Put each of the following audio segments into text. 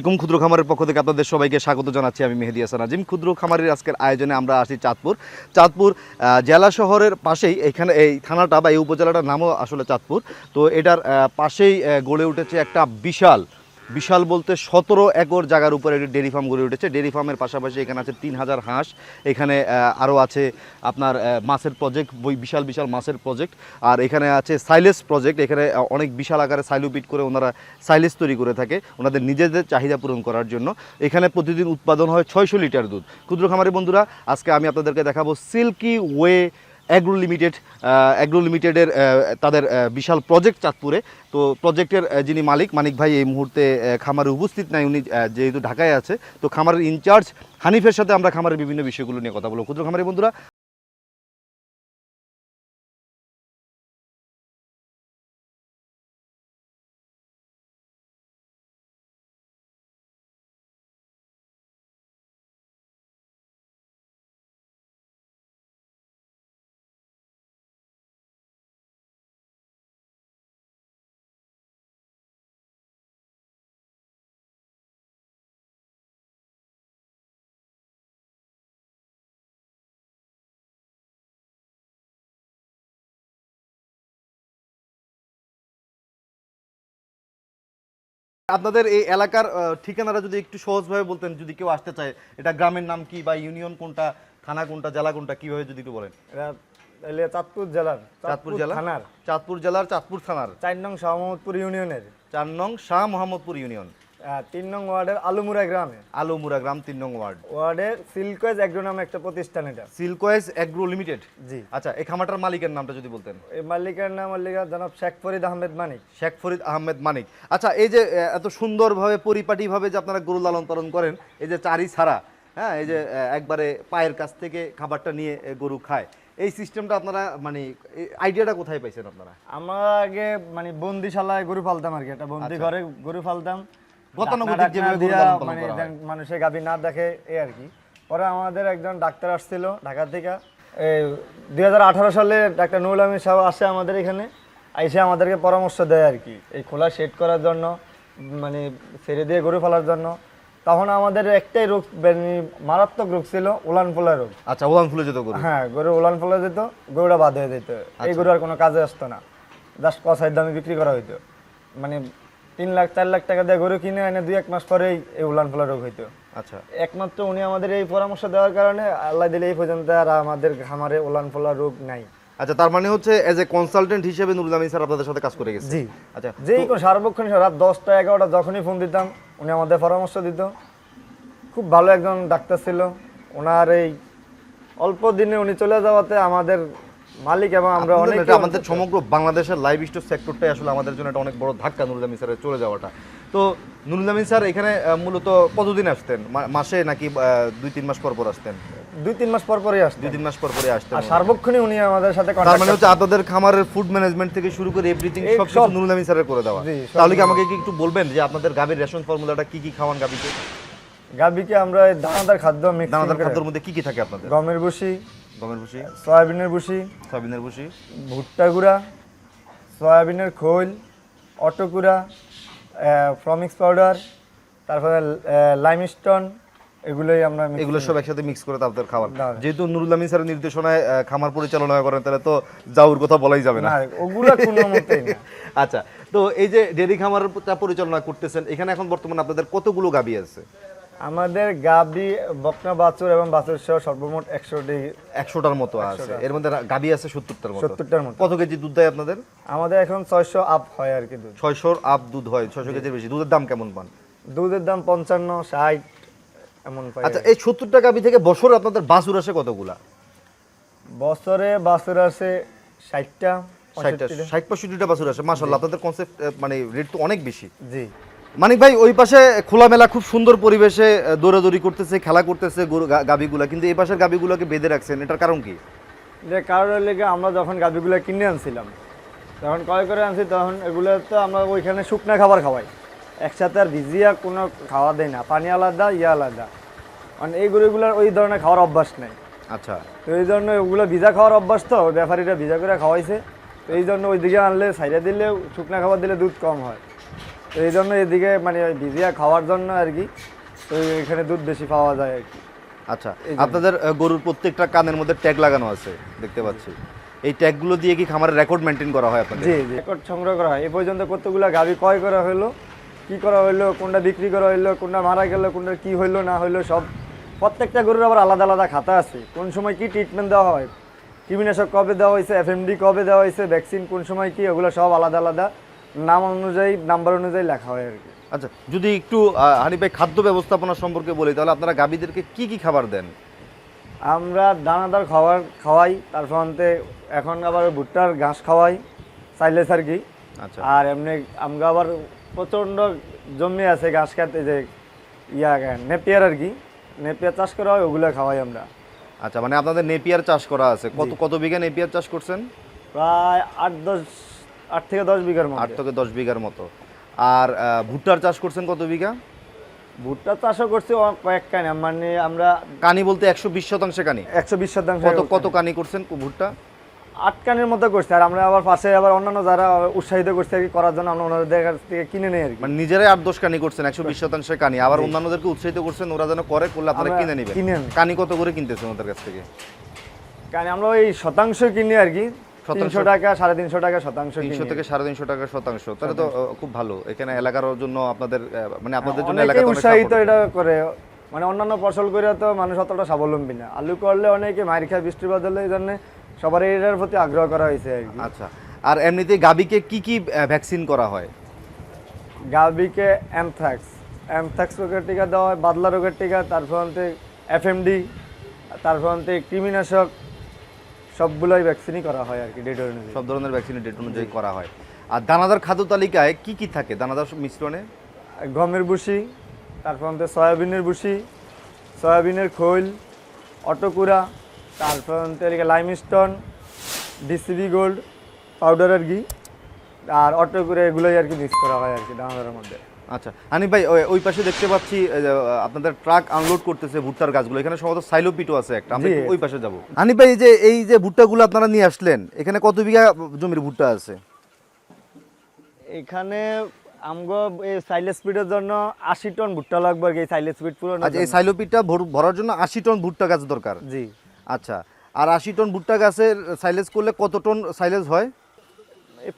এরকম ক্ষুদ্র খামারের পক্ষ থেকে আপনাদের সবাইকে স্বাগত জানাচ্ছি আমি মেহেদি হাসান আজিম। ক্ষুদ্র খামারের আজকের আয়োজনে আমরা আসি চাঁদপুর। চাঁদপুর জেলা শহরের পাশেই এখানে এই থানাটা বা এই উপজেলাটার নামও আসলে চাঁদপুর। তো এটার পাশেই গড়ে উঠেছে একটা বিশাল বিশাল বলতে সতেরো একর জায়গার উপরে একটি ডেরি ফার্ম গড়ে উঠেছে। ডেরি ফার্মের পাশাপাশি এখানে আছে তিন হাজার হাঁস। এখানে আরও আছে আপনার মাছের প্রজেক্ট বই, বিশাল বিশাল মাছের প্রজেক্ট আর এখানে আছে সাইলেস প্রজেক্ট এখানে অনেক বিশাল আকারে সাইলোপিট করে ওনারা সাইলেস তৈরি করে থাকে ওনাদের নিজেদের চাহিদা পূরণ করার জন্য। এখানে প্রতিদিন উৎপাদন হয় ছয়শো লিটার দুধ। ক্ষুদ্র খামারি বন্ধুরা, আজকে আমি আপনাদেরকে দেখাবো Silky Way Agro Limited Agro লিমিটেডের তাদের বিশাল প্রজেক্ট চাঁদপুরে। তো প্রজেক্টের যিনি মালিক, মানিক ভাই এই মুহূর্তে খামারে উপস্থিত নাই। উনি যেহেতু ঢাকায় আছে, তো খামারের ইনচার্জ হানিফের সাথে আমরা খামারের বিভিন্ন বিষয়গুলো নিয়ে কথা বলব। ক্ষুদ্র খামারের বন্ধুরা আপনাদের এই এলাকার ঠিকানাটা যদি একটু সহজভাবে বলতেন যদি কেউ আসতে চায় এটা গ্রামের নাম কি বা ইউনিয়ন কোনটা থানা কোনটা জেলা কোনটা কীভাবে যদি একটু বলেন? এটা চাঁদপুর জেলার চাঁদপুর জেলা থানার। চাঁদপুর জেলার চাঁদপুর থানার। চার নং শাহ মোহাম্মদপুর ইউনিয়নের। চার নং শাহ মোহাম্মদপুর ইউনিয়ন। তিন নং ওয়ার্ডের আলুমুরা গ্রামে। আলুমুরা গ্রাম তিন নং ওয়ার্ড। ওয়ার্ডের সিল্কয়েজ এগ্রো নামে একটা প্রতিষ্ঠান এটা। Silkways Agro Limited? জি। আচ্ছা এই খামাটার মালিকের নামটা যদি বলতেন। এই মালিকের নাম মালিকা জনাব শেখ ফরিদ আহমেদ মানিক। শেখ ফরিদ আহমেদ মানিক। আচ্ছা এই যে এত সুন্দরভাবে পরিপাটিভাবে যে আপনারা গরু লালন পালন করেন এই যে চারি ছাড়া হ্যাঁ এই যে একবারে পায়ের কাছ থেকে খাবারটা নিয়ে গরু খায় এই সিস্টেমটা আপনারা মানে আইডিয়াটা কোথায় পাইছেন আপনারা? আমরা আগে মানে বন্দিশালায় গরু ফালতাম আর কি একটা বন্দি ঘরে গরু ফালতাম গতানুগতিক ডাকনা যেভাবে গরু লালন পালন করা হয়। মানুষের গাবি না দেখে এই আর কি। পরে আমাদের একজন ডাক্তার আসছিল ঢাকা থেকে। এই দুই হাজার আঠারো সালে ডাক্তার নুরুল আমিন সাহেব আসে আমাদের এখানে এসে আমাদেরকে পরামর্শ দেয় আর কি এই খোলা শেড করার জন্য মানে ছেড়ে দিয়ে গরু ফেলার জন্য। তখন আমাদের একটাই রোগ মানে মারাত্মক রোগ ছিল উলান ফোলা রোগ। আচ্ছা উলান ফুলে যেত গরু? হ্যাঁ গরু উলান ফলে যেত গরুটা বাদ হয়ে যেত। এই গরু আর কোনো কাজে আসতো না। জাস্ট কষাইয়ের দামে বিক্রি করা হইতো। মানে তিন লাখ চার লাখ টাকা দিয়ে গরু কিনে এনে দুই এক মাস পরেই এই উলান ফলা রোগ হইতো। আচ্ছা। একমাত্র উনি আমাদের এই পরামর্শ দেওয়ার কারণে আল্লাহ দিলে এই পর্যন্ত আর আমাদের খামারে উলান ফলা রোগ নাই। আচ্ছা তার মানে হচ্ছে এজ এ কনসালটেন্ট হিসেবে নুরুল আমিন স্যার আপনাদের সাথে কাজ করে গেছে। জি। আচ্ছা যেই কোনো সার্বক্ষণ রাত দশটা এগারোটা যখনই ফোন দিতাম উনি আমাদের পরামর্শ দিত। খুব ভালো একজন ডাক্তার ছিল। ওনার এই অল্প দিনে উনি চলে যাওয়াতে আমাদের মালিক এবং আমরা অনেক আমাদের সমগ্র বাংলাদেশের লাইভ স্টোর সেক্টরটাই আসলে আমাদের জন্য একটা অনেক বড় ধাক্কা নুরুল আমিন স্যারের চলে যাওয়াটা। তো নুরুল আমিন স্যার এখানে মূলত কতদিন আসতেন? মাসে নাকি দুই তিন মাস পর পর আসতেন? দুই তিন মাস পর পরই আসতো দুই তিন মাস পর পরে আসতেন। আর সার্বক্ষণিক উনি আমাদের সাথে তার মানে হচ্ছে আপনাদের খামারের ফুড ম্যানেজমেন্ট থেকে শুরু করে এভরিথিং সব কিছু নুরুল আমিন স্যারের করে দেওয়া। তাহলে কি আমাকে কি একটু বলবেন যে আপনাদের গাভীর রেশন ফর্মুলাটা কি কি খাওয়ান গাভীকে গাবিকে আমরা দানাদার খাদ্য মিক্স দানাদার খাদ্যের মধ্যে কি কি থাকে আপনাদের? গমের ভুসি গমের ভুসি। সয়াবিনের ভুসি সয়াবিনের ভুসি। ভুট্টা গুঁড়া সয়াবিনের খোল অটোকুড়া ফ্রমিক্স পাউডার তারপরে লাইমস্টোন এগুলোই আমরা এগুলো সব একসাথে মিক্স করে তাদের খাবার। যেহেতু নুরুল আমিন স্যারের নির্দেশনায় খামার পরিচালনা করেন তাহলে তো যাওয়ার কথা বলাই যাবে না। ওগুলা কোনো মতেই না। আচ্ছা তো এই যে ডেরি খামারটা পরিচালনা করতেছেন এখানে এখন বর্তমানে আপনাদের কতগুলো গাবি আছে? আমাদের গাবি বকনা বাছুর এবং বাছুর সহ সর্বমোট একশোটি একশোটার মতো আছে। এর মধ্যে গাবি আছে সত্তরটার মতো। সত্তরটার মতো। কত কেজি দুধ দেয় আপনাদের? আমাদের এখন ছয়শো আপ হয় আর কি দুধ। ছয়শোর আপ দুধ হয় ছয়শো কেজির বেশি। দুধের দাম কেমন পান? দুধের দাম পঞ্চান্ন ষাট এমন পাই আচ্ছা এই সত্তরটা গাবি থেকে বছরে আপনাদের বাছুর আসে কতগুলা? বছরে বাছুর আছে ষাটটা ষাটটা। ষাট পঁয়ষট্টিটা বাছুর আসে। মাসাল্লাহ আপনাদের কনসেপ্ট মানে রেট তো অনেক বেশি। জি। মানিক ভাই ওই পাশে খোলামেলা খুব সুন্দর পরিবেশে দৌড়াদৌড়ি করতেছে খেলা করতেছে গরু গা- গাভীগুলা। কিন্তু এই পাশের গাভীগুলোকে বেঁধে রাখছেন এটার কারণ কি? যে কারোর লেগে আমরা যখন গাভিগুলো কিনে আনছিলাম যখন ক্রয় করে আনছি তখন এগুলো তো আমরা ওইখানে শুকনা খাবার খাওয়াই। একসাথে আর ভিজিয়া কোনো খাওয়া দেয় না পানি আলাদা ইয়া আলাদা। মানে এই গরুগুলোর ওই ধরনের খাওয়ার অভ্যাস নেই। আচ্ছা। তো এই জন্য ওগুলো ভিজা খাওয়ার অভ্যাস তো ব্যাপারীরা ভিজা করে খাওয়াইছে। তো এই জন্য ওইদিকে আনলে সাইডে দিলে শুকনা খাবার দিলে দুধ কম হয়। তো এই জন্য এদিকে মানে ওই ভিজিয়া খাওয়ার জন্য আর কি তো এখানে দুধ বেশি পাওয়া যায় আর কি। আচ্ছা আপনাদের গরুর প্রত্যেকটা কানের মধ্যে ট্যাগ লাগানো আছে দেখতে পাচ্ছি। এই ট্যাগগুলো দিয়ে কি খামারের রেকর্ড মেনটেন করা হয় আপনাদের? জি জি। রেকর্ড সংগ্রহ করা হয়। এ পর্যন্ত কতগুলো গাভি ক্রয় করা হলো কি করা হলো কোনটা বিক্রি করা হলো কোনটা মারা গেল কোনটা কি হইল না হইল সব প্রত্যেকটা গরুর আবার আলাদা আলাদা খাতা আছে। কোন সময় কি ট্রিটমেন্ট দেওয়া হয় কীটনাশক কবে দেওয়া হয়েছে এফএমডি কবে দেওয়া হয়েছে ভ্যাকসিন কোন সময় কি ওগুলো সব আলাদা আলাদা। নাম অনুযায়ী নাম্বার অনুযায়ী লেখা হয় আর কি। আচ্ছা যদি একটু হানিফ ভাই খাদ্য ব্যবস্থাপনা সম্পর্কে বলি তাহলে আপনারা গাভীদেরকে কি কি খাবার দেন? আমরা দানাদার খাবার খাওয়াই তারপর অন্তে এখন আবার ভুট্টার ঘাস খাওয়াই সাইলেস আর কি। আচ্ছা। আর এমনি আমরা আবার প্রচণ্ড জমি আছে ঘাস খাতে যে ইয়া নেপিয়ার আর কি। নেপিয়ার চাষ করা হয় ওগুলো খাওয়াই আমরা। আচ্ছা মানে আপনাদের নেপিয়ার চাষ করা আছে। কত কত বিঘা নেপিয়ার চাষ করছেন? প্রায় আট দশ আট থেকে দশ বিঘার মতো আট থেকে দশ বিঘার মতো। আর ভুট্টার চাষ করছেন কত বিঘা? ভুট্টা চাষও করছি কয়েক কানি মানে আমরা কানি বলতে একশো বিশ শতাংশে কানি। একশো বিশ শতাংশ কত কত কানি করছেন ভুট্টা? আটকানির মতো করছি আর আমরা আবার পাশে আবার অন্যান্য যারা উৎসাহিত করছে আর কি করার জন্য আমরা ওনাদের কাছ থেকে কিনে নেই আর কি। মানে নিজেরাই আট দশ কানি করছেন একশো বিশ শতাংশে কানি। আবার অন্যান্যদেরকে উৎসাহিত করছেন ওরা যেন করে করলে আপনারা কিনে নেবেন। কিনে কানি কত করে কিনতেছেন ওদের কাছ থেকে? কানি আমরা ওই শতাংশ কিনি আর কি? তিনশো টাকা সাড়ে তিনশো টাকা শতাংশ তিনশো থেকে সাড়ে তিনশো টাকা শতাংশ। তাহলে তো খুব ভালো। এখানে এলাকার জন্য আপনাদের মানে আপনাদের জন্য এলাকাতে উৎসাহিত এটা করে। মানে অন্যান্য ফসল করে তো মানুষ অতটা স্বাবলম্বী না। আলু করলে অনেকে মায়ের খায় বৃষ্টিপাত হলে এই জন্য সবার এটার প্রতি আগ্রহ করা হয়েছে আচ্ছা। আর এমনিতে গাবিকে কি কি ভ্যাকসিন করা হয়? গাভিকে অ্যামথ্রাক্স অ্যামথ্রাক্স রোগের টিকা দেওয়া হয় বাদলা রোগের টিকা তারপর অন্তে এফএমডি তারপর অন্তে কৃমিনাশক সবগুলোই ভ্যাকসিনই করা হয় আর কি ডেট অনুযায়ী। সব ধরনের ভ্যাকসিন ডেট অনুযায়ী করা হয়। আর দানাদার খাদ্য তালিকায় কি কি থাকে? দানাদার মিশ্রণে? গমের বুসি তারপর অন্তে সয়াবিনের বুসি সয়াবিনের খৈল অটোকুরা তারপর অন্তে লাইমস্টোন ডিসিবি গোল্ড পাউডার আর কি আর অটোকুরা এগুলোই আর কি মিক্স করা হয় আর কি দানাদারের মধ্যে। আচ্ছা। হানিফ ভাই ওই- পাশে দেখতে পাচ্ছি আপনাদের ট্রাক আনলোড করতেছে ভুট্টার গাছগুলো। এখানে সম্ভবত সাইলোপিটো আছে একটা। একটু ওই পাশে যাব। হানিফ ভাই এই যে এই যে ভুট্টাগুলো আপনারা নিয়ে আসলেন এখানে কত বিঘা জমির ভুট্টা আছে? এখানে আমগো এই সাইলেস স্পিডের জন্য আশি টন ভুট্টা লাগবে আর এই সাইলেস স্পিড পুরো আচ্ছা এই ভরার জন্য আশি টন ভুট্টা গাছ দরকার? জি। আচ্ছা আর আশি টন ভুট্টা গাছের সাইলেজ করলে কত টন সাইলেজ হয়?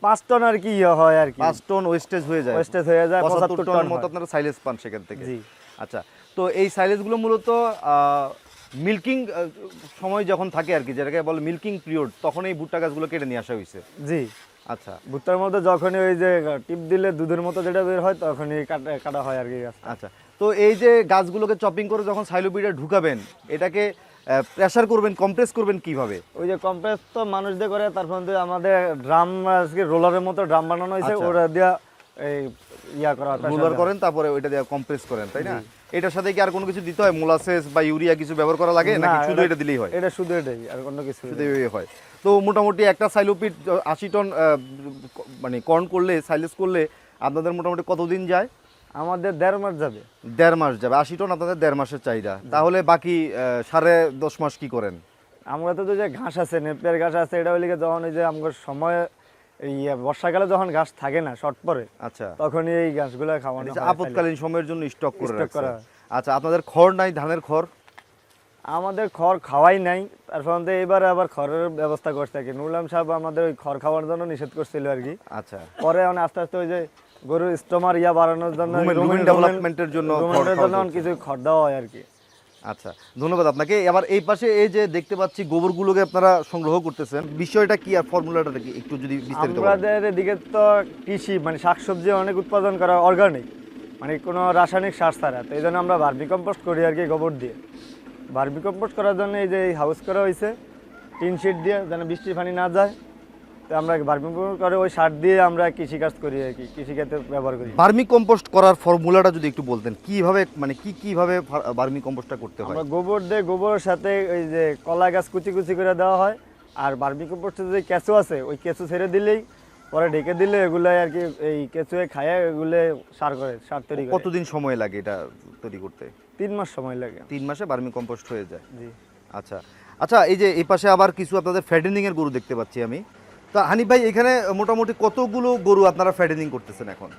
পাঁচ টন আর কি ইয়ে হয় আর কি। পাঁচ টন ওয়েস্টেজ হয়ে যায়। ওয়েস্টেজ হয়ে যায় পঁচাত্তর পঁচাত্তর টন টন মতো আপনারা সাইলেজ পান সেখান থেকে। জি। আচ্ছা তো এই সাইলেজগুলো মূলত মিল্কিং সময় যখন থাকে আর কি যেটাকে বলে মিল্কিং পিরিয়ড তখন এই ভুট্টা গাছগুলো কেটে নিয়ে আসা হয়েছে জি। আচ্ছা। ভুট্টার মধ্যে যখনই ওই যে টিপ দিলে দুধের মতো যেটা বের হয় তখনই কাটা কাটা হয় আর কি আচ্ছা তো এই যে গাছগুলোকে চপিং করে যখন সাইলোপিডে ঢুকাবেন এটাকে প্রেসার করবেন কম্প্রেস করবেন কীভাবে? ওই যে কম্প্রেস তো মানুষ দিয়ে করে তারপর আমাদের ড্রাম আজকে রোলারের মতো ড্রাম বানানো হয়েছে আচ্ছা। ওরা দিয়া এই ইয়া করা রোলার করেন তারপরে ওইটা দিয়ে কম্প্রেস করেন তাই না? এটার সাথে কি আর কোনো কিছু দিতে হয়? মোলাসেস বা ইউরিয়া কিছু ব্যবহার করা লাগে নাকি না, শুধু এটা দিলেই হয়? এটা শুধু এটাই আর অন্য কিছু শুধু হয়। তো মোটামুটি একটা সাইলোপিড আশি টন মানে কর্ন করলে সাইলেস করলে আপনাদের মোটামুটি কতদিন যায়? আমাদের দেড় মাস যাবে। দেড় মাস যাবে। আশি টন আপনাদের দেড় মাসের চাহিদা। তাহলে বাকি সাড়ে দশ মাস কি করেন? আমরা তো যে ঘাস আছে নেপিয়ার ঘাস আছে এটা হইলে যখন ওই যে আমার সময় এই বর্ষাকালে যখন ঘাস থাকে না শর্ট পরে আচ্ছা। তখনই এই ঘাসগুলো খাওয়ানো আপদকালীন সময়ের জন্য স্টক করে Stock করা। আচ্ছা আপনাদের খড় নাই ধানের খড়? আমাদের খড় খাওয়াই নাই তার ফলে এবার আবার খড়ের ব্যবস্থা করছে আর কি। নুরলাম সাহেব আমাদের ওই খড় খাওয়ার জন্য নিষেধ করছিল আর কি। আচ্ছা। পরে আস্তে আস্তে ওই যে গরুর স্টোমার ইয়া বাড়ানোর জন্য rumen- development-এর জন্য কিছু খড় দেওয়া হয় আর কি। আচ্ছা ধন্যবাদ আপনাকে। এবার এই পাশে এই যে দেখতে পাচ্ছি গোবরগুলোকে আপনারা সংগ্রহ করতেছেন বিষয়টা কি আর ফর্মুলাটা কি একটু যদি বিস্তারিত। আমাদের এদিকে তো কৃষি মানে শাকসবজি অনেক উৎপাদন করা অর্গানিক মানে কোনো রাসায়নিক সার ছাড়া। তো এই জন্য আমরা ভার্মি কম্পোস্ট করি আর কি গোবর দিয়ে। ভার্মি কম্পোস্ট করার জন্য এই যে হাউস করা হয়েছে টিন শিট দিয়ে যেন বৃষ্টির পানি না যায়। তো আমরা ভার্মি কম্পোস্ট করে ওই সার দিয়ে আমরা কৃষিকাজ করি আর কি কৃষিকাজে ব্যবহার করি। ভার্মি কম্পোস্ট করার ফর্মুলাটা যদি একটু বলতেন কীভাবে মানে কি কীভাবে ভার্মি কম্পোস্টটা করতে হয়? আমরা গোবর দিয়ে গোবরের সাথে ওই যে কলা গাছ কুচি কুচি করে দেওয়া হয় আর ভার্মি কম্পোস্টের যে কেঁচো আছে ওই কেঁচো ছেড়ে দিলেই পরে ঢেকে দিলে এগুলো আর কি এই কেঁচুয়ে খায় এগুলো সার করে সার তৈরি করে। কতদিন সময় লাগে এটা তৈরি করতে? তিন মাস সময় লাগে। তিন মাসে ভার্মি কম্পোস্ট হয়ে যায়? জি। আচ্ছা। আচ্ছা এই যে এই পাশে আবার কিছু আপনাদের ফ্যাটেনিং এর গরু দেখতে পাচ্ছি আমি। তা হানিফ ভাই এখানে মোটামুটি কতগুলো গরু আপনারা ফ্যাটেনিং করতেছেন এখন?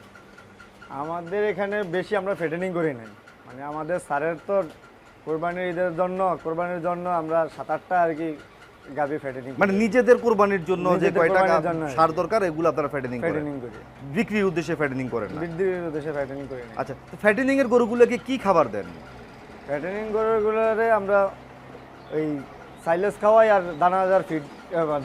আমাদের এখানে বেশি আমরা ফেটেনিং করি নাই। মানে আমাদের স্যারের তো কোরবানির ঈদের জন্য কোরবানির জন্য আমরা সাত আটটা আর কি গাভি ফেটেনিং মানে নিজেদের কোরবানির জন্য যে নিজেদের কয়টা সার দরকার এগুলো আপনারা ফ্যাটেনিং করেন? বিক্রির উদ্দেশ্যে ফ্যাটেনিং করেন না? বৃদ্ধির উদ্দেশ্যে ফেটেনিং করি না আচ্ছা ফ্যাটেনিং এর গরুগুলোকে কি খাবার দেন? ফ্যাটেনিং গরুগুলোরে আমরা ওই সাইলেস খাওয়াই আর দানাদার ফিড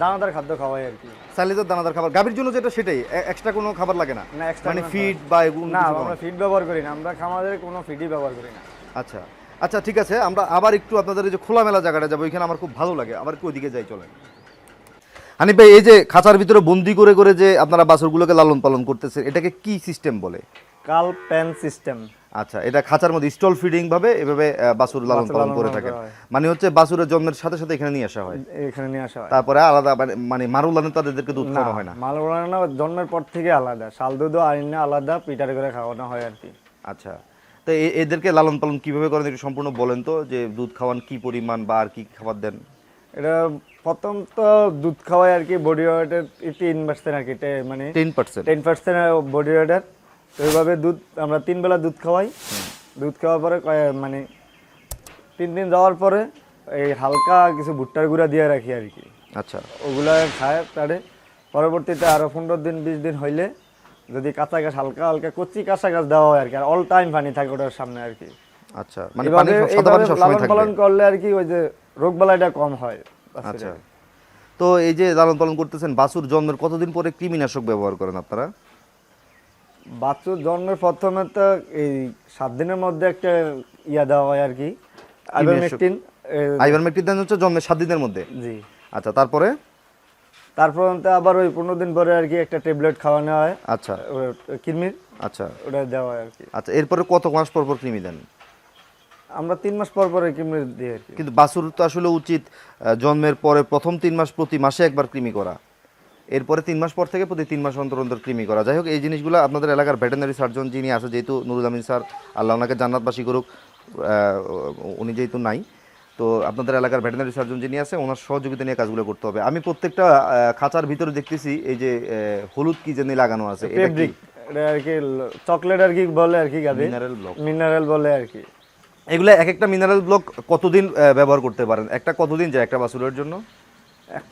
দানাদার খাদ্য খাওয়াই আর কি। সাইলেজের দানাদার খাবার। গাভীর জন্য যেটা সেটাই এক্সট্রা কোনো খাবার লাগে না? মানে ফিড বা না আমরা ফিড ব্যবহার করি না আমরা খামারের কোনো ফিডই ব্যবহার করি না। আচ্ছা আচ্ছা ঠিক আছে আমরা আবার একটু আপনাদের এই যে খোলামেলা জায়গাটা যাব এখানে আমার খুব ভালো লাগে। আবার একটু ওইদিকে যাই চলেন। হানিফ ভাই এই যে খাঁচার ভিতরে বন্দি করে করে যে আপনারা বাছুরগুলোকে লালন পালন করতেছেন এটাকে কি সিস্টেম বলে? কাল প্যান সিস্টেম আচ্ছা এটা খাঁচার মধ্যে স্টল ফিডিং ভাবে এভাবে বাছুর লালন পালন করে থাকেন। মানে হচ্ছে বাছুরের জন্মের সাথে সাথে এখানে নিয়ে আসা হয়। এখানে নিয়ে আসা হয়। তারপরে আলাদা মানে- মানে মারুলানে তাদেরকে দুধ খাওয়ানো হয় না। মালবড়ানা জন্মের পর থেকে আলাদা। শাল দুধও আইনে আলাদা পিটার করে খাওয়ানো হয় আর কি। আচ্ছা তো এদেরকে লালন পালন কীভাবে করেন একটু সম্পূর্ণ বলেন তো যে দুধ খাওয়ান কি পরিমাণ বা আর কি খাবার দেন? এটা প্রথম তো দুধ খাওয়াই আর কি বডি ওয়েটের তিন পার্সেন্ট আর কি মানে ten percent. Ten percent body ওয়েটের তো এইভাবে দুধ আমরা তিন বেলা দুধ খাওয়াই। দুধ খাওয়ার পরে মানে তিন দিন যাওয়ার পরে এই হালকা কিছু ভুট্টার গুঁড়া দিয়ে রাখি আর কি। আচ্ছা। ওগুলা খায় তারে। পরবর্তীতে আরও পনেরো দিন বিশ দিন হইলে যদি কাঁচা গাছ হালকা হালকা কচি কাঁচা গাছ দেওয়া হয় আর কি আর অল টাইম পানি থাকে ওটার সামনে আর কি। আচ্ছা মানে পানি সাদা পালন করলে আর কি ওই যে রোগ বালাইটা কম হয়। আচ্ছা। তো এই যে লালন পালন করতেছেন বাছুর জন্মের কতদিন পরে কৃমিনাশক ব্যবহার করেন আপনারা? বাচ্চুর জন্মের প্রথমে তো এই সাত দিনের মধ্যে একটা ইয়া দেওয়া হয় আর কি আইভারমেকটিন। আইভারমেকটিন দেন হচ্ছে জন্মের সাত দিনের মধ্যে? জি। আচ্ছা তারপরে? তারপর তো আবার ওই পনেরো দিন পরে আর কি একটা ট্যাবলেট খাওয়ানো হয়। আচ্ছা। কিডনির। আচ্ছা। ওটা দেওয়া হয় আর কি। আচ্ছা এরপরে কত মাস পর পর কৃমি দেন? আমরা তিন মাস পর পরে কিডনি দিই আর কি। কিন্তু বাছুর তো আসলে উচিত জন্মের পরে প্রথম তিন মাস প্রতি মাসে একবার কৃমি করা। এরপরে তিন মাস পর থেকে প্রতি তিন মাস অন্তর অন্তর কৃমি করা। যাই হোক এই জিনিসগুলো আপনাদের এলাকার ভেটেনারি সার্জন যিনি আছে যেহেতু নুরুল আমিন স্যার আল্লাহ ওনাকে জান্নাতবাসী করুক উনি যেহেতু নাই তো আপনাদের এলাকার ভেটেনারি সার্জন যিনি আছে ওনার সহযোগিতা নিয়ে কাজগুলো করতে হবে। আমি প্রত্যেকটা খাঁচার ভিতরে দেখতেছি এই যে হলুদ কি জানি লাগানো আছে এটা কি? আর কি চকলেট আর কি বলে আর কি গাবে মিনারেল ব্লক মিনারেল বলে আর কি। এগুলো এক একটা মিনারেল ব্লক কতদিন ব্যবহার করতে পারেন? একটা কতদিন যায় একটা বাছুরের জন্য?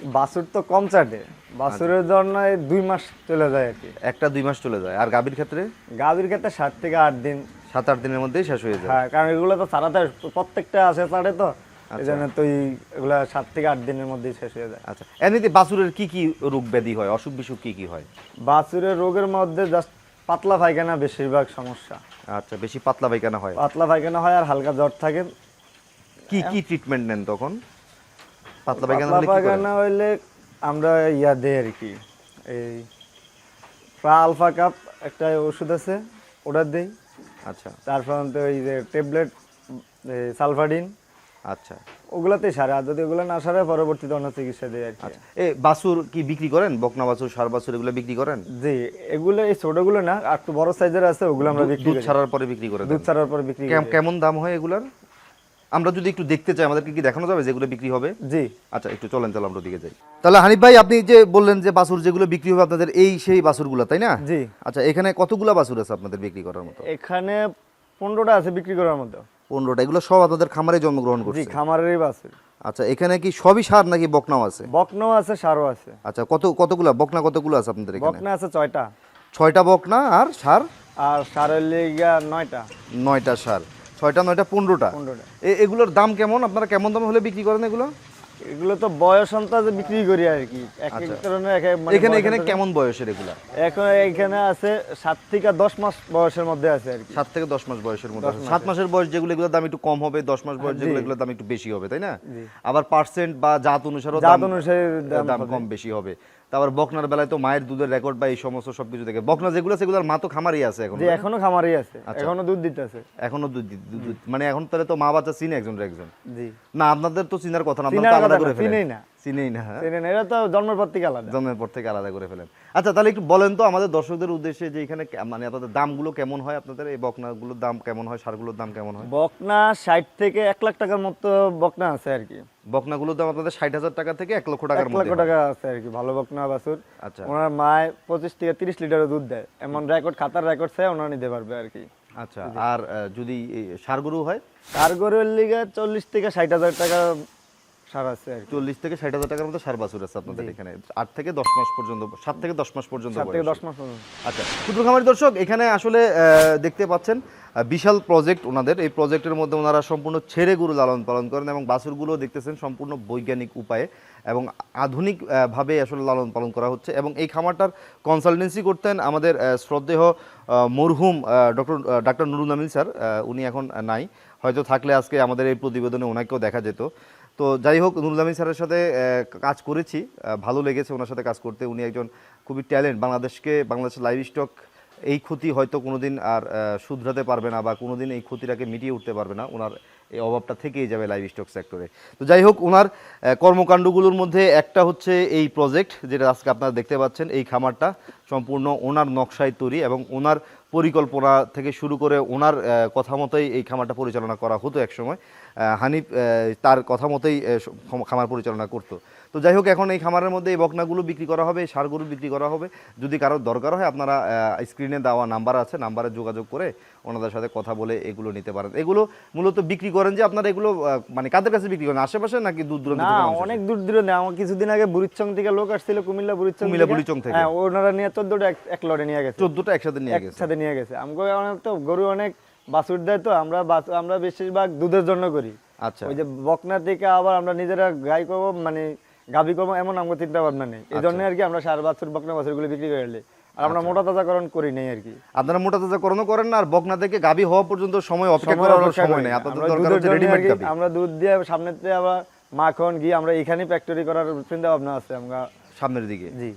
বাছুর তো কম চাটে। বাছুরের জন্য এই দুই মাস চলে যায় আর কি। একটা দুই মাস চলে যায়। আর গাভীর ক্ষেত্রে? গাভীর ক্ষেত্রে সাত থেকে আট দিন। সাত আট দিনের মধ্যেই শেষ হয়ে যায়। হ্যাঁ কারণ এগুলো তো সারাতে প্রত্যেকটা আছে চাটে তো। আচ্ছা। এই জন্য তো এই- এগুলা সাত থেকে আট দিনের মধ্যেই শেষ হয়ে যায়। আচ্ছা। এমনিতে বাছুরের কি কি রোগ ব্যাধি হয়? অসুখ বিসুখ কি কি হয়? বাছুরের রোগের মধ্যে জাস্ট পাতলা পায়খানা বেশিরভাগ সমস্যা। আচ্ছা বেশি পাতলা পায়খানা হয়। পাতলা পায়খানা হয় আর হালকা জ্বর থাকে। কি কি ট্রিটমেন্ট নেন তখন? পাতলা পায়খানা হলে পায়খানা হইলে আমরা ইয়া দেই আর কি। এই প্রা আলফা কাপ একটা ওষুধ আছে ওটা দেই। আচ্ছা। তারপর তো ওই যে ট্যাবলেট সালফাডিন। আচ্ছা। ওগুলাতেই সারে আর যদি ওগুলো না সারে পরবর্তীতে অন্য চিকিৎসা দেয় আর কি। আচ্ছা। এ বাছুর কি বিক্রি করেন? বকনা বাছুর সার বাছুর এগুলো বিক্রি করেন? জি এগুলো এই ছোটগুলো না আর একটু বড় সাইজের আছে ওগুলো আমরা বিক্রি দুধ ছাড়ার পরে বিক্রি করে দুধ ছাড়ার পর বিক্রি কেমন দাম হয় এগুলার? আমরা যদি একটু দেখতে চাই আমাদেরকে কি দেখানো যাবে যেগুলো বিক্রি হবে? জি। আচ্ছা একটু চলেন তাহলে আমরা দিকে যাই। তাহলে হানিফ ভাই আপনি যে বললেন যে বাসুর যেগুলো বিক্রি হবে আপনাদের এই সেই বাছুরগুলো তাই না? জি। আচ্ছা এখানে কতগুলা বাসুর আছে আপনাদের বিক্রি করার মতো? এখানে পনেরোটা আছে বিক্রি করার মতো। পনেরোটা এগুলো সব আপনাদের খামারে জন্মগ্রহণ করছে? খামারেরই বাছুর আচ্ছা এখানে কি সবই সার নাকি বকনাও আছে? বকনাও আছে সারও আছে। আচ্ছা কত কতগুলা বকনা কতগুলো আছে আপনাদের এখানে? বকনা আছে ছয়টা। ছয়টা বকনা আর সার? আর সারের লিগা নয়টা। নয়টা সার। ছয়টা নয়টা পনেরোটা। এগুলোর দাম কেমন? আপনারা কেমন দাম হলে বিক্রি করেন এগুলো? এগুলো তো বয়স বিক্রি করি আর কি। এক মানে এখানে এখানে কেমন বয়সের এগুলা? এখন এখানে আছে সাত থেকে দশ মাস বয়সের মধ্যে আছে আর কি। সাত থেকে দশ মাস বয়সের মধ্যে সাত মাসের বয়স যেগুলো এগুলোর দাম একটু কম হবে দশ মাস বয়স যেগুলো এগুলোর দাম একটু বেশি হবে তাই না? আবার পার্সেন্ট বা জাত অনুসারে জাত অনুসারে দাম কম বেশি হবে। তারপর বকনার বেলায় তো মায়ের দুধের রেকর্ড বা এই সমস্ত সবকিছু দেখে। বকনা যেগুলো সেগুলোর মা তো খামারই আছে এখন যে এখনও খামারই আছে আচ্ছা। এখনও দুধ দিতেছে। এখনও দুধ মানে এখন তাহলে তো মা বাচ্চা চিনে একজন একজন জি। না আপনাদের তো চিনার কথা না আপনারা তো আলাদা করে ফেলেন। না। চিনেই না হ্যাঁ? চেনেন এটা তো জন্মের পর থেকে আলাদা। জন্মের পর থেকে আলাদা করে ফেলেন। আচ্ছা তাহলে একটু বলেন তো আমাদের দর্শকদের উদ্দেশ্যে যে এখানে মানে আপনাদের দামগুলো কেমন হয়? আপনাদের এই বকনাগুলোর দাম কেমন হয়? সারগুলোর দাম কেমন হয়? বকনা ষাট থেকে এক লাখ টাকার মতো বকনা আছে আর কি। বকনাগুলোর দাম আপনাদের ষাট হাজার টাকা থেকে এক লক্ষ টাকার লক্ষ টাকা আছে আর কি ভালো বকনা বাছুর। আচ্ছা। ওনার মায় পঁচিশ থেকে তিরিশ লিটারের দুধ দেয়। এমন রেকর্ড খাতার রেকর্ড চাই ওনারা নিতে পারবে আর কি। আচ্ছা আর যদি এই সারগরু হয়? তার গরুর লিগে চল্লিশ থেকে ষাট হাজার টাকা সার আছে চল্লিশ থেকে ষাট হাজার টাকার মতো সার বাছুর আছে আপনাদের এখানে। আট থেকে দশ মাস পর্যন্ত সাত থেকে দশ মাস পর্যন্ত সাত থেকে দশ মাস পর্যন্ত। আচ্ছা ক্ষুদ্র খামারি দর্শক এখানে আসলে দেখতে পাচ্ছেন বিশাল প্রজেক্ট ওনাদের। এই প্রজেক্টের মধ্যে ওনারা সম্পূর্ণ ছেড়ে গরু লালন পালন করেন এবং বাছুরগুলো দেখতেছেন সম্পূর্ণ বৈজ্ঞানিক উপায়ে এবং আধুনিক ভাবে আসলে লালন পালন করা হচ্ছে এবং এই খামারটার কনসালটেন্সি করতেন আমাদের আহ, শ্রদ্ধেয় মরহুম ডক্টর ডাক্তার নুরুল আমিন স্যার উনি এখন নাই। হয়তো থাকলে আজকে আমাদের এই প্রতিবেদনে ওনাকেও দেখা যেত। তো যাই হোক, নুরুল স্যারের সাথে কাজ করেছি। ভালো লেগেছে ওনার সাথে কাজ করতে। উনি একজন খুবই ট্যালেন্ট। বাংলাদেশকে, বাংলাদেশের লাইভ স্টক, এই ক্ষতি হয়তো কোনোদিন আর শুধরাতে পারবে না বা কোনোদিন এই ক্ষতিটাকে মিটিয়ে উঠতে পারবে না। ওনার এই অভাবটা থেকেই যাবে লাইভ স্টক সেক্টরে। তো যাই হোক ওনার কর্মকাণ্ডগুলোর মধ্যে একটা হচ্ছে এই প্রজেক্ট, যেটা আজকে আপনারা দেখতে পাচ্ছেন, এই খামারটা সম্পূর্ণ ওনার নকশায় তৈরি এবং ওনার পরিকল্পনা থেকে শুরু করে ওনার কথা মতোই এই খামারটা পরিচালনা করা হতো একসময়। হানিফ তার কথা মতোই খামার পরিচালনা করতো। তো যাই হোক এখন এই খামারের মধ্যে এই বকনাগুলো বিক্রি করা হবে এই সারগুলো বিক্রি করা হবে। যদি কারোর দরকার হয় আপনারা স্ক্রিনে দেওয়া নাম্বার আছে নাম্বারে যোগাযোগ করে ওনাদের সাথে কথা বলে এগুলো নিতে পারেন। এগুলো মূলত বিক্রি করেন যে আপনারা এগুলো মানে কাদের কাছে বিক্রি করেন আশেপাশে নাকি দূর দূরান্ত না? অনেক দূর দূরে আমার কিছুদিন আগে বুড়িচং থেকে লোক আসছিল কুমিল্লা বুড়িচং কুমিল্লা বুড়িচং থেকে। হ্যাঁ ওনারা নিয়ে চোদ্দটা এক- এক লড়ে নিয়ে গেছে। চোদ্দটা একসাথে নিয়ে গেছে। একসাথে নিয়ে গেছে। আমাকে অনেক তো গরু অনেক বাছুর দেয় তো আমরা আমরা বেশিরভাগ দুধের জন্য করি। আচ্ছা। ওই যে বকনা থেকে আবার আমরা নিজেরা গাই করব মানে গাবি করব এমন আমাকে চিন্তা ভাবনা নেই। এই জন্য আর কি আমরা সার বাছুর বকনা বাছুরগুলো বিক্রি করে আর আমরা মোটা তাজাকরণ করি নেই আর কি। আপনারা মোটা তাজা করণও করেন না আর বকনা থেকে গাবি হওয়া পর্যন্ত সময় অপেক্ষা করার সময় নেই। আপনাদের আমরা দরকার হচ্ছে রেডিমেড কি আমরা দুধ দিয়ে আবার মাখন ঘি আমরা এখানে ফ্যাক্টরি করার চিন্তা ভাবনা আছে আমরা। সামনের দিকে? জি।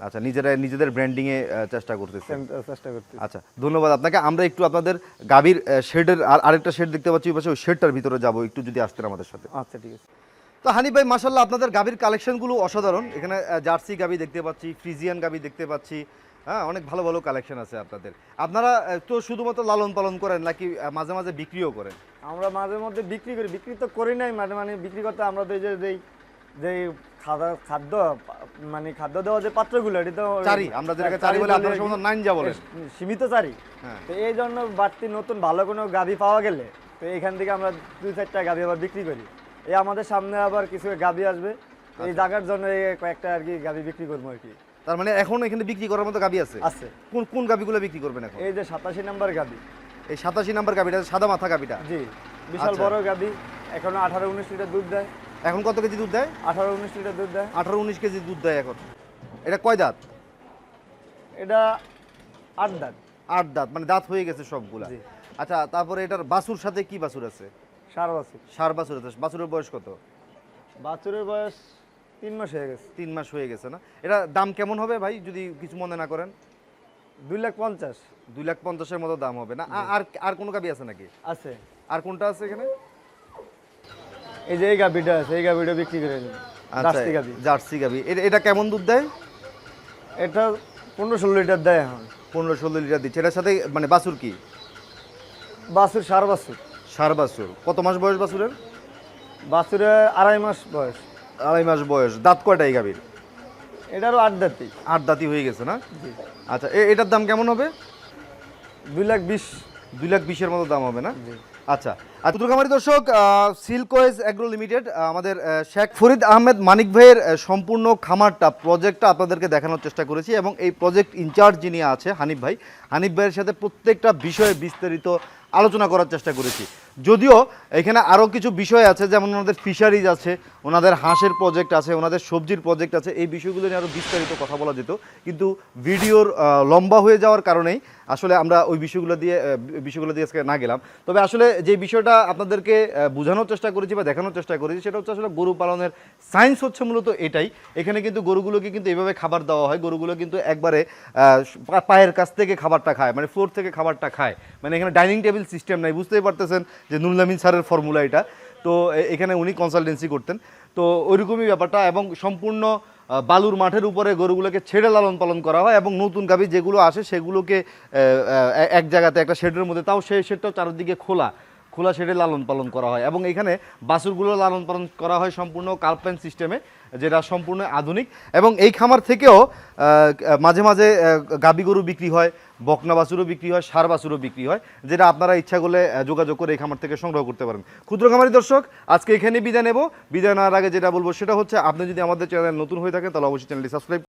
আচ্ছা নিজেরা নিজেদের ব্র্যান্ডিং এ চেষ্টা করতেছেন। চেষ্টা করতে আচ্ছা ধন্যবাদ আপনাকে। আমরা একটু আপনাদের গাভীর শেডের আর আরেকটা শেড দেখতে পাচ্ছি ওই পাশে ওই শেডটার ভিতরে যাব একটু যদি আসতেন আমাদের সাথে। আচ্ছা ঠিক আছে। তো হানি ভাই মাসাল্লাহ আপনাদের গাভীর কালেকশনগুলো অসাধারণ। এখানে জার্সি গাভী দেখতে পাচ্ছি ফ্রিজিয়ান গাভী দেখতে পাচ্ছি। হ্যাঁ অনেক ভালো ভালো কালেকশন আছে আপনাদের। আপনারা তো শুধুমাত্র লালন পালন করেন নাকি মাঝে মাঝে বিক্রিও করেন? আমরা মাঝে মধ্যে বিক্রি করি বিক্রি তো করি নাই মানে মানে বিক্রি করতে আমরা তো যে যে খাদ্য খাদ্য মানে খাদ্য দেওয়া যে পাত্রগুলো এটি তো চারি আমরা যেটাকে চারি বলে আপনারা সম্বন্ধে নাইন যা বলেন সীমিত চারি। হ্যাঁ। তো এই জন্য বাড়তি নতুন ভালো কোনো গাভি পাওয়া গেলে তো এখান থেকে আমরা দুই চারটা গাভি আবার বিক্রি করি। এই আমাদের সামনে আবার কিছু গাভি আসবে। এই জায়গার জন্য কয়েকটা আর কি গাভি বিক্রি করব আর কি। তার মানে এখন এখানে বিক্রি করার মতো গাভী আছে? আছে। কোন কোন গাভীগুলো বিক্রি করবেন এখন? এই যে সাতাশি নাম্বার গাভি এই সাতাশি নাম্বার গাভীটা সাদা মাথা গাভীটা জি বিশাল আচ্ছা। বড় গাভি এখনও আঠারো উনিশ লিটার দুধ দেয়। এখন কত কেজি দুধ দেয়? আঠারো উনিশ লিটার দুধ দেয়। আঠারো উনিশ কেজি দুধ দেয় এখন। এটা কয় দাঁত? এটা আট দাঁত। আট দাঁত মানে দাঁত হয়ে গেছে সবগুলা। আচ্ছা তারপরে এটার বাছুর সাথে কি বাসুর আছে? সার বাছুর। সার বাছুর বাছুরের বয়স কত? বাছুরের বয়স তিন মাস হয়ে গেছে। তিন মাস হয়ে গেছে না? এটা দাম কেমন হবে ভাই যদি কিছু মনে না করেন? দুই লাখ পঞ্চাশ। দুই লাখ পঞ্চাশের মতো দাম হবে না? আর আর কোনো গাবি আছে নাকি? আছে। আর কোনটা আছে এখানে? এই যে এই গাভিটা আছে এই গাভিটা বিক্রি করে দেবেন আচ্ছা জার্সি গাভি জার্সি গাবি। এটা- এটা কেমন দুধ দেয়? এটা পনেরো ষোলো লিটার দেয় এখন। পনেরো ষোলো লিটার দিচ্ছে। এটার সাথে মানে বাছুর কি? বাছুর সার বাছুর। সার বাছুর। কত মাস বয়স বাছুরের? বাছুরে আড়াই মাস বয়স। আড়াই মাস বয়স। দাঁত কয়টা এই গাবির এটারও আট দাঁতি। আট দাঁতই হয়ে গেছে না? আচ্ছা এ- এটার দাম কেমন হবে? দুই লাখ বিশ। দুই লাখ বিশের মতো দাম হবে না? আচ্ছা আর দুর্গামারি দর্শক সিল্কওয়েজ অ্যাগ্রো লিমিটেড আমাদের শেখ ফরিদ আহমেদ মানিক ভাইয়ের সম্পূর্ণ খামারটা প্রজেক্টটা আপনাদেরকে দেখানোর চেষ্টা করেছি এবং এই প্রজেক্ট ইনচার্জ যিনি আছে হানিফ ভাই হানিফ ভাইয়ের সাথে প্রত্যেকটা বিষয়ে বিস্তারিত আলোচনা করার চেষ্টা করেছি। যদিও এখানে আরও কিছু বিষয় আছে, যেমন ওনাদের ফিশারিজ আছে, ওনাদের হাঁসের প্রজেক্ট আছে, ওনাদের সবজির প্রজেক্ট আছে, এই বিষয়গুলো নিয়ে আরও বিস্তারিত কথা বলা যেত। কিন্তু ভিডিওর লম্বা হয়ে যাওয়ার কারণেই আসলে আমরা ওই বিষয়গুলো দিয়ে বিষয়গুলো দিয়ে আজকে না গেলাম। তবে আসলে যে বিষয়টা আপনাদেরকে বোঝানোর চেষ্টা করেছি বা দেখানোর চেষ্টা করেছি, সেটা হচ্ছে আসলে গরু পালনের সায়েন্স হচ্ছে মূলত এটাই। এখানে কিন্তু গরুগুলোকে কিন্তু এইভাবে খাবার দেওয়া হয়, গরুগুলো কিন্তু একবারে পায়ের কাছ থেকে খাবারটা খায় মানে ফ্লোর থেকে খাবারটা খায়। মানে এখানে ডাইনিং টেবিল সিস্টেম নাই, বুঝতেই পারতেছেন যে নুরুল আমিন স্যারের ফর্মুলা এটা। তো এখানে উনি কনসালটেন্সি করতেন। তো ওইরকমই ব্যাপারটা এবং সম্পূর্ণ বালুর মাঠের উপরে গরুগুলোকে ছেড়ে লালন পালন করা হয় এবং নতুন গাভী যেগুলো আসে সেগুলোকে এক জায়গাতে একটা শেডের মধ্যে। তাও সেই শেডটাও চারিদিকে খোলা। খোলা শেডে লালন পালন করা হয় এবং এখানে বাছুরগুলো লালন পালন করা হয় সম্পূর্ণ কার্পেন সিস্টেমে যেটা সম্পূর্ণ আধুনিক। এবং এই খামার থেকেও মাঝে মাঝে গাভী গরু বিক্রি হয়। বকনা বাছুরও বিক্রি হয়, সার বাছুরও বিক্রি হয়, যেটা আপনারা ইচ্ছা করলে যোগাযোগ করে এই খামার থেকে সংগ্রহ করতে পারেন। ক্ষুদ্র খামারি দর্শক, আজকে এখানে বিদায় নেব। বিদায় নেওয়ার আগে যেটা বলব, সেটা হচ্ছে, আপনি যদি আমাদের চ্যানেল নতুন হয়ে থাকেন, তাহলে অবশ্যই চ্যানেলটি সাবস্ক্রাইব